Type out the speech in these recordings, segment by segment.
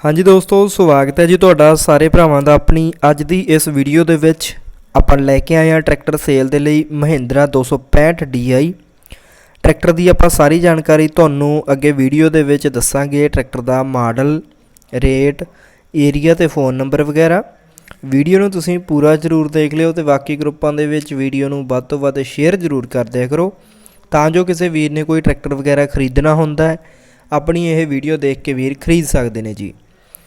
ਹਾਂਜੀ ਦੋਸਤੋ, ਸਵਾਗਤ ਹੈ ਜੀ ਤੁਹਾਡਾ ਸਾਰੇ ਭਰਾਵਾਂ ਦਾ ਆਪਣੀ ਅੱਜ ਦੀ ਇਸ ਵੀਡੀਓ ਦੇ ਵਿੱਚ। ਆਪਾਂ ਲੈ ਕੇ ਆਏ ਹਾਂ ਟਰੈਕਟਰ ਸੇਲ ਦੇ ਲਈ ਮਹਿੰਦਰਾ 265 DI ਟਰੈਕਟਰ ਦੀ ਆਪਾਂ ਸਾਰੀ ਜਾਣਕਾਰੀ ਤੁਹਾਨੂੰ ਅੱਗੇ ਵੀਡੀਓ ਦੇ ਵਿੱਚ ਦੱਸਾਂਗੇ। ਟਰੈਕਟਰ ਦਾ ਮਾਡਲ, ਰੇਟ ਏਰੀਆ ਤੇ ਫੋਨ ਨੰਬਰ ਵਗੈਰਾ। ਵੀਡੀਓ ਨੂੰ ਤੁਸੀਂ ਪੂਰਾ ਜ਼ਰੂਰ ਦੇਖ ਲਿਓ ਤੇ ਬਾਕੀ ਗਰੁੱਪਾਂ ਦੇ ਵਿੱਚ ਵੀਡੀਓ ਨੂੰ ਵੱਧ ਤੋਂ ਵੱਧ ਸ਼ੇਅਰ ਜ਼ਰੂਰ ਕਰ ਦਿਆ ਕਰੋ। ਤਾਂ ਜੋ ਕਿਸੇ ਵੀਰ ਨੇ ਕੋਈ ਟਰੈਕਟਰ ਵਗੈਰਾ ਖਰੀਦਣਾ ਹੁੰਦਾ ਹੈ, ਆਪਣੀ ਇਹ ਵੀਡੀਓ ਦੇਖ ਕੇ ਵੀਰ ਖਰੀਦ ਸਕਦੇ ਨੇ ਜੀ।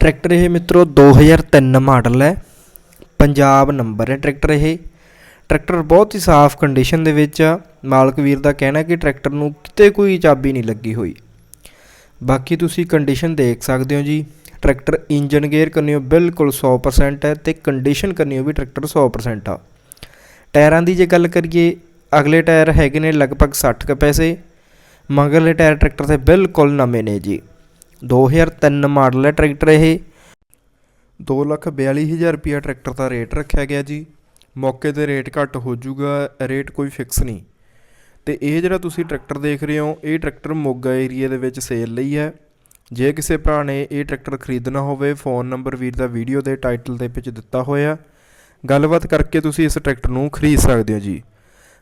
ਟਰੈਕਟਰ ਇਹ ਮਿੱਤਰੋ 2003 ਮਾਡਲ ਹੈ। ਪੰਜਾਬ ਨੰਬਰ ਹੈ ਟਰੈਕਟਰ ਇਹ। ਟਰੈਕਟਰ ਬਹੁਤ ਹੀ ਸਾਫ਼ ਕੰਡੀਸ਼ਨ ਦੇ ਵਿੱਚ ਆ। ਮਾਲਕ ਵੀਰ ਦਾ ਕਹਿਣਾ ਕਿ ਟਰੈਕਟਰ ਨੂੰ ਕਿਤੇ ਕੋਈ ਚਾਬੀ ਨਹੀਂ ਲੱਗੀ ਹੋਈ। ਬਾਕੀ ਤੁਸੀਂ ਕੰਡੀਸ਼ਨ ਦੇਖ ਸਕਦੇ ਹੋ ਜੀ। ਟਰੈਕਟਰ ਇੰਜਨ ਗੇਅਰ ਕਰਨਿਓ ਬਿਲਕੁਲ 100% ਹੈ ਤੇ ਕੰਡੀਸ਼ਨ ਕਰਨਿਓ ਵੀ ਟਰੈਕਟਰ 100% ਆ। ਟਾਇਰਾਂ ਦੀ ਜੇ ਗੱਲ ਕਰੀਏ, ਅਗਲੇ ਟਾਇਰ ਹੈਗੇ ਨੇ ਲਗਭਗ 60 ਕੁ ਪੈਸੇ। ਮਗਰਲੇ ਟਾਇਰ ਟਰੈਕਟਰ ਦੇ ਬਿਲਕੁਲ ਨਵੇਂ ਨੇ ਜੀ। 2003 ਮਾਡਲ ਹੈ ਟਰੈਕਟਰ ਇਹ। 242000 ਰੁਪਿਆ ਟਰੈਕਟਰ ਦਾ ਰੇਟ ਰੱਖਿਆ ਗਿਆ ਜੀ। ਮੌਕੇ ਤੇ ਰੇਟ ਘੱਟ ਹੋ ਜਾਊਗਾ, ਰੇਟ ਕੋਈ ਫਿਕਸ ਨਹੀਂ। ਤੇ ਇਹ ਜਿਹੜਾ ਤੁਸੀਂ ਟਰੈਕਟਰ ਦੇਖ ਰਹੇ ਹੋ, ਇਹ ਟਰੈਕਟਰ ਮੋਗਾ ਏਰੀਆ ਦੇ ਵਿੱਚ ਸੇਲ ਲਈ ਹੈ। ਜੇ ਕਿਸੇ ਭਰਾ ਨੇ ਇਹ ਟਰੈਕਟਰ ਖਰੀਦਣਾ ਹੋਵੇ, ਫੋਨ ਨੰਬਰ ਵੀਰ ਦਾ ਵੀਡੀਓ ਦੇ ਟਾਈਟਲ ਦੇ ਵਿੱਚ ਦਿੱਤਾ ਹੋਇਆ। ਗੱਲਬਾਤ ਕਰਕੇ ਤੁਸੀਂ ਇਸ ਟਰੈਕਟਰ ਨੂੰ ਖਰੀਦ ਸਕਦੇ ਹੋ ਜੀ।